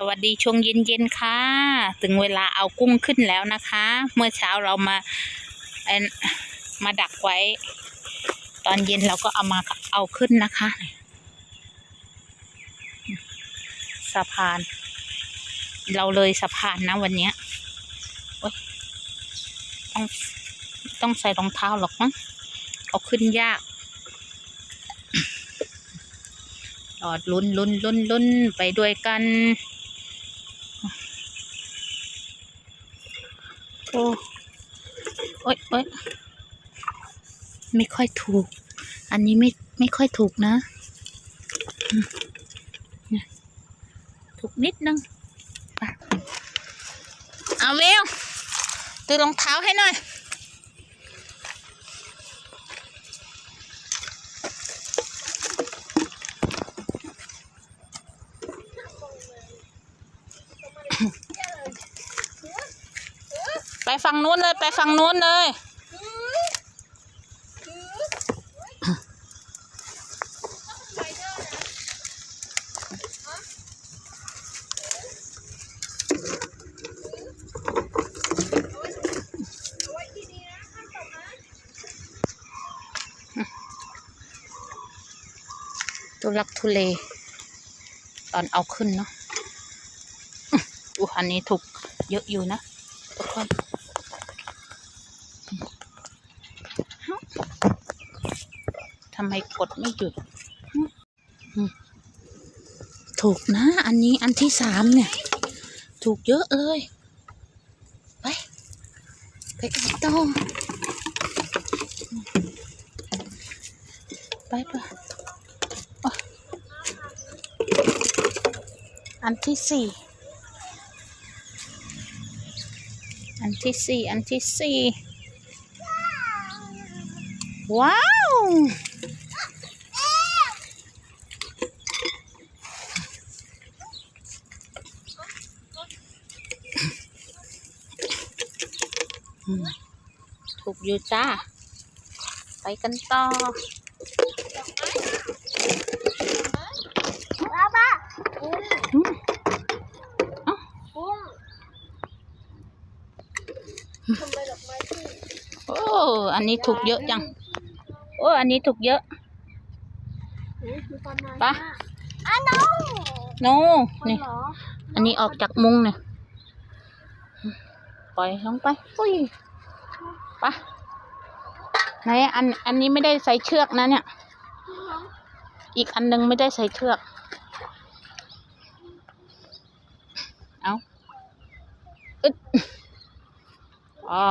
สวัสดีช่วงเย็นๆค่ะ ถึงเวลาเอากุ้งขึ้นแล้วนะคะ เมื่อเช้าเรามามาดักไว้ ตอนเย็นเราก็เอามาเอาขึ้นนะคะ สะพาน เราเลยสะพานนะวันนี้ต้องต้องใส่รองเท้าหรอกมั้งเอาขึ้นยากจอดลุ้นลุ้นลุ้นลุ้นไปด้วยกัน อ้โอ๊ยโอ๊ยไม่ค่อยถูก อันนี้ไม่ไม่ค่อยถูกนะ ถูกนิดนึงไปเอาเวลตือรองเท้าให้หน่อย ฝั่งนู้นเลย ไปฝั่งนู้นเลยตัวลักทุเล ตอนเอาขึ้นเนาะอื้ออู้อันนี้ถูกเยอะอยู่นะทุกคน ทำไมกดไม่หยุด ถูกนะ อันนี้อันที่สามเนี่ย ถูกเยอะเลย ไป ไปกันต่อไปไปโอ๊ยอันที่สี่อันที่สี่อันที่สี่ว้าว ถูกอยู่จ้า ไปกันต่อป้าป้ากุ้งอืมกุ้งทำไมดอกไม้ที่โอ้ อันนี้ถูกเยอะจัง โอ้ อันนี้ถูกเยอะนี่คือประมาณปะอะน้องโนนี่เหรออันนี้ออกจากมุ้งเนี่ย ปล่อยลงไปปุ้ยไปะไหนอันอันนี้ไม่ได้ใส่เชือกนะเนี่ย อีกอันหนึงไม่ได้ใส่เชือก เอาอึดอ๋อ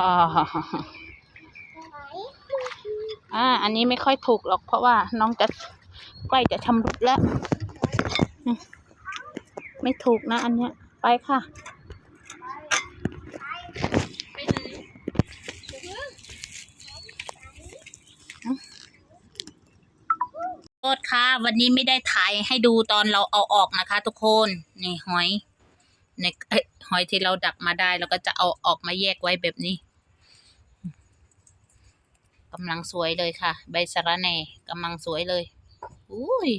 อ่า อันนี้ไม่ค่อยถูกหรอกเพราะว่าน้องจะใกล้จะชำรุดแล้ว ไม่ถูกนะอันเนี้ย ไปค่ะ โทษค่ะวันนี้ไม่ได้ถ่ายให้ดูตอนเราเอาออกนะคะ ทุกคนนี่หอยในหอยที่เราดักมาได้เราก็จะเอาออกมาแยกไว้แบบนี้กำลังสวยเลยค่ะ ใบสะระแหน่กำลังสวยเลยอุ้ย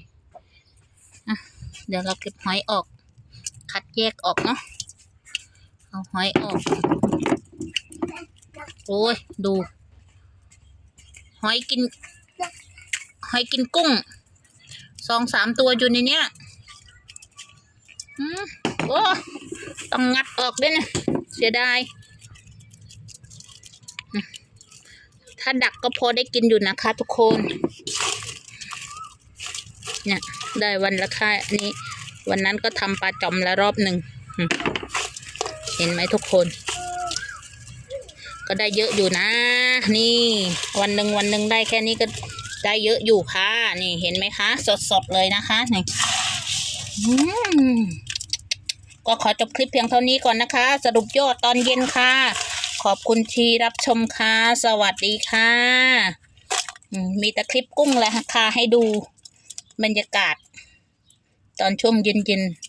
เดี๋ยวเราเก็บหอยออก คัดแยกออกเนาะเอาหอยออกโอ้ยดู หอยกินหอยกินกุ้ง สองสามตัวอยู่ในเนี้ยอืมโอ้ต้องงัดออกด้วยนะเสียดาย ถ้าดักก็พอได้กินอยู่นะคะทุกคน เนี่ย ได้วันละค่านี้ วันนั้นก็ทำปลาจอมละรอบหนึ่ง เห็นไหมทุกคน ก็ได้เยอะอยู่นะ นี่ วันหนึ่งวันหนึ่งได้แค่นี้ก็ ได้เยอะอยู่ค่ะ นี่เห็นไหมคะ สดสดๆเลยนะคะนี่อืมก็ขอจบคลิปเพียงเท่านี้ก่อนนะคะ สรุปยอดตอนเย็นค่ะ ขอบคุณที่รับชมค่ะ สวัสดีค่ะมมีแต่คลิปกุ้งแหละค่ะให้ดูบรรยากาศ ตอนช่วงเย็นๆ